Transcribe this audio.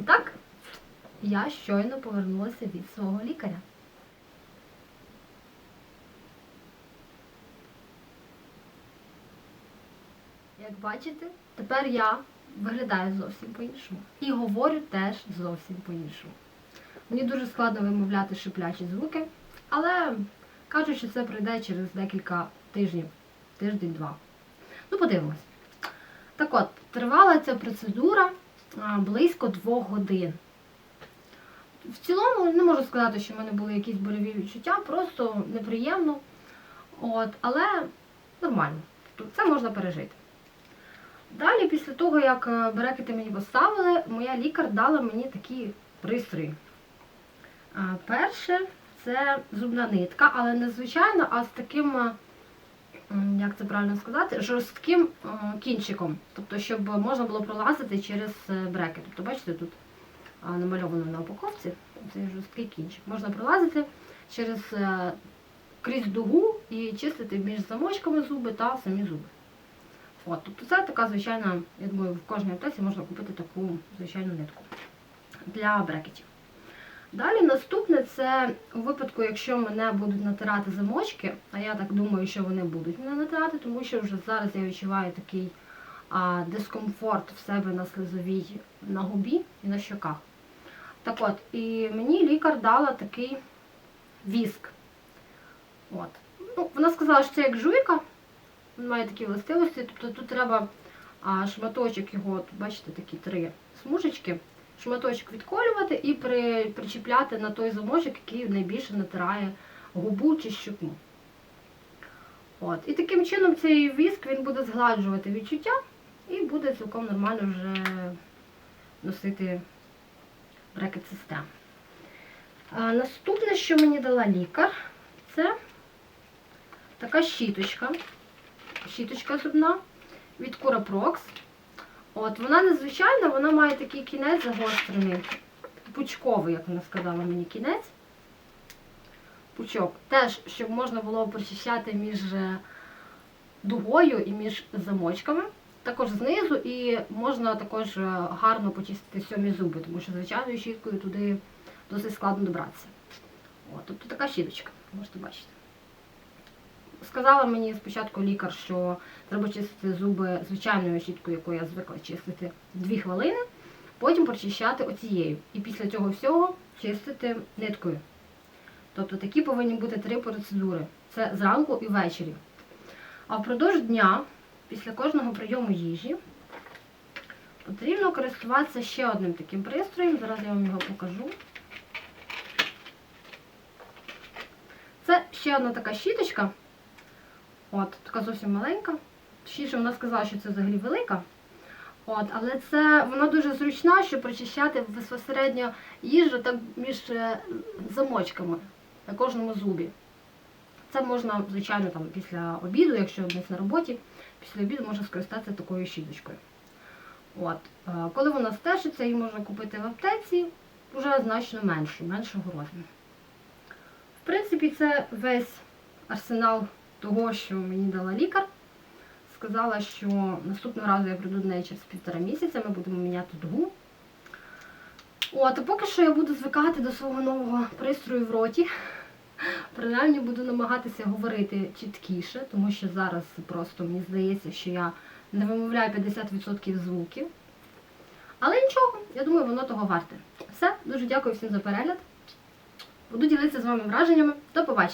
І так, я щойно повернулася від свого лікаря. Як бачите, тепер я виглядаю зовсім по-іншому. І говорю теж зовсім по-іншому. Мені дуже складно вимовляти шиплячі звуки, але кажуть, що це пройде через декілька тижнів, тиждень-два. Ну, подивимось. Так от, тривала ця процедура близько двох годин. В цілому не можу сказати, що в мене були якісь больові відчуття, просто неприємно. От, але нормально. Це можна пережити. Далі, після того, як е, брекети мені поставили, моя лікар дала мені такі пристрої. Перше це зубна нитка, але не звичайна, а з таким, е, як це правильно сказати, жорстким е, кінчиком. Тобто, щоб можна було пролазити через е, брекет. Тобто, бачите, тут намальовано на упаковці, цей жорсткий кінчик. Можна пролазити через е, крізь дугу і чистити між замочками зуби та самі зуби. От, тобто це така звичайна, я думаю, в кожній аптеці можна купити таку звичайну нитку для брекетів. Далі наступне це у випадку, якщо мене будуть натирати замочки, а я так думаю, що вони будуть мене натирати, тому що вже зараз я відчуваю такий а, дискомфорт в себе на слизовій на губі і на щоках. Так от, і мені лікар дала такий віск. От. Ну, вона сказала, що це як жуйка, він має такі властивості, тобто тут треба а, шматочок його, от, бачите, такі три смужечки, шматочок відколювати і при, причіпляти на той замочок, який найбільше натирає губу чи щоку. От. І таким чином цей віск він буде згладжувати відчуття і буде цілком нормально вже носити брекет систем. Наступне, що мені дала лікар, це така щіточка. Щіточка зубна від Curaprox. От, вона незвичайна, вона має такий кінець загострений, пучковий, як вона сказала мені, кінець. Пучок. Теж, щоб можна було прочищати між е, дугою і між замочками. Також знизу і можна також е, гарно почистити сьомі зуби, тому що звичайною щіткою туди досить складно добратися. От, тобто така щіточка, можете бачити. Сказала мені спочатку лікар, що треба чистити зуби звичайною щіткою, якою я звикла чистити 2 хвилини, потім прочищати оцією. І після цього всього чистити ниткою. Тобто такі повинні бути три процедури. Це зранку і ввечері. А впродовж дня, після кожного прийому їжі, потрібно користуватися ще одним таким пристроєм. Зараз я вам його покажу. Це ще одна така щіточка. От, така зовсім маленька. Точніше, вона сказала, що це взагалі велика. От, але це вона дуже зручна, щоб прочищати безпосередньо їжу так між е, замочками на кожному зубі. Це можна, звичайно, там після обіду, якщо десь на роботі, після обіду можна скористатися такою щіточкою. От. е, Коли вона стежиться, її можна купити в аптеці вже значно меншу, меншого розміру. В принципі, це весь арсенал того, що мені дала лікар. Сказала, що наступного разу я прийду до неї через півтора місяця, ми будемо міняти дугу. От, а поки що я буду звикати до свого нового пристрою в роті. Принаймні буду намагатися говорити чіткіше, тому що зараз просто мені здається, що я не вимовляю 50% звуків. Але нічого, я думаю, воно того варте. Все, дуже дякую всім за перегляд. Буду ділитися з вами враженнями. До побачення!